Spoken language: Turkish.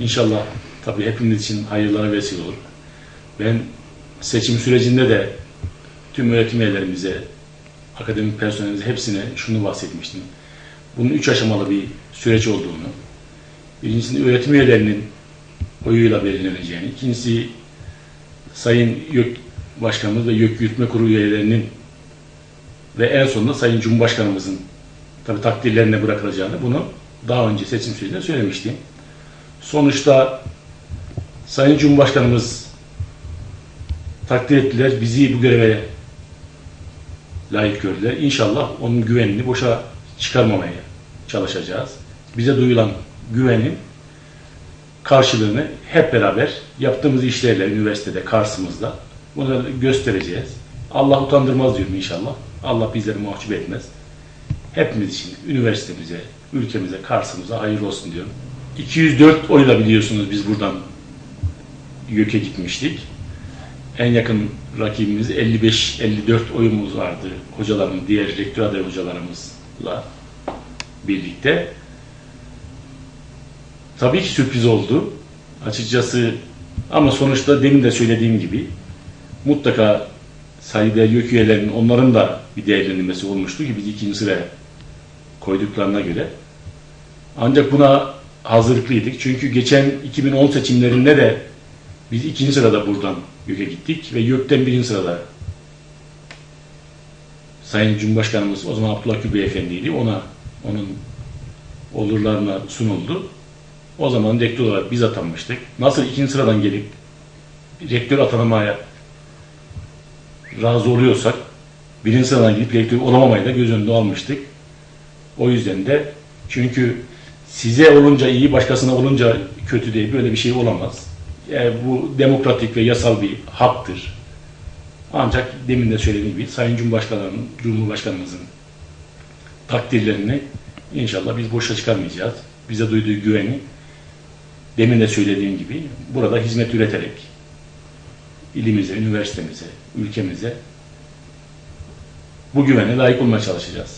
İnşallah tabii hepimiz için hayırlara vesile olur. Ben seçim sürecinde de tüm öğretim üyelerimize, akademik personelimize hepsine şunu bahsetmiştim. Bunun üç aşamalı bir süreç olduğunu, birincisinde öğretim üyelerinin oyuyla belirleneceğini, ikincisi Sayın YÖK Başkanımız ve YÖK Yürütme Kurulu üyelerinin ve en sonunda Sayın Cumhurbaşkanımızın tabii takdirlerine bırakılacağını bunu daha önce seçim sürecinde söylemiştim. Sonuçta Sayın Cumhurbaşkanımız takdir ettiler, bizi bu göreve layık gördüler. İnşallah onun güvenini boşa çıkarmamaya çalışacağız. Bize duyulan güvenin karşılığını hep beraber yaptığımız işlerle üniversitede karşımızda bunu göstereceğiz. Allah utandırmaz diyorum inşallah. Allah bizleri mahcup etmez. Hepimiz için üniversitemize, ülkemize, karşımıza hayırlı olsun diyorum. 204 oyla biliyorsunuz biz buradan YÖK'e gitmiştik. En yakın rakibimiz 55-54 oyumuz vardı hocaların, diğer rektör adayı hocalarımızla birlikte. Tabii ki sürpriz oldu. Açıkçası ama sonuçta demin de söylediğim gibi mutlaka saygıdeğer YÖK üyelerinin onların da bir değerlendirmesi olmuştu ki biz ikinci sıraya koyduklarına göre. Ancak buna hazırlıklıydık. Çünkü geçen 2010 seçimlerinde de biz ikinci sırada buradan YÖK'e gittik ve YÖK'ten birinci sırada Sayın Cumhurbaşkanımız o zaman Abdullah Gül Beyefendi'ydi. Ona onun olurlarına sunuldu. O zaman rektör olarak biz atanmıştık. Nasıl ikinci sıradan gelip rektör atanamaya razı oluyorsak birinci sıradan gidip rektör olamamayı da göz önünde almıştık. O yüzden de çünkü size olunca iyi, başkasına olunca kötü değil. Böyle bir şey olamaz. Yani bu demokratik ve yasal bir haktır. Ancak demin de söylediğim gibi Sayın Cumhurbaşkanı'nın, Cumhurbaşkanımızın takdirlerini inşallah biz boşa çıkarmayacağız. Bize duyduğu güveni demin de söylediğim gibi burada hizmet üreterek ilimize, üniversitemize, ülkemize bu güvene layık olmaya çalışacağız.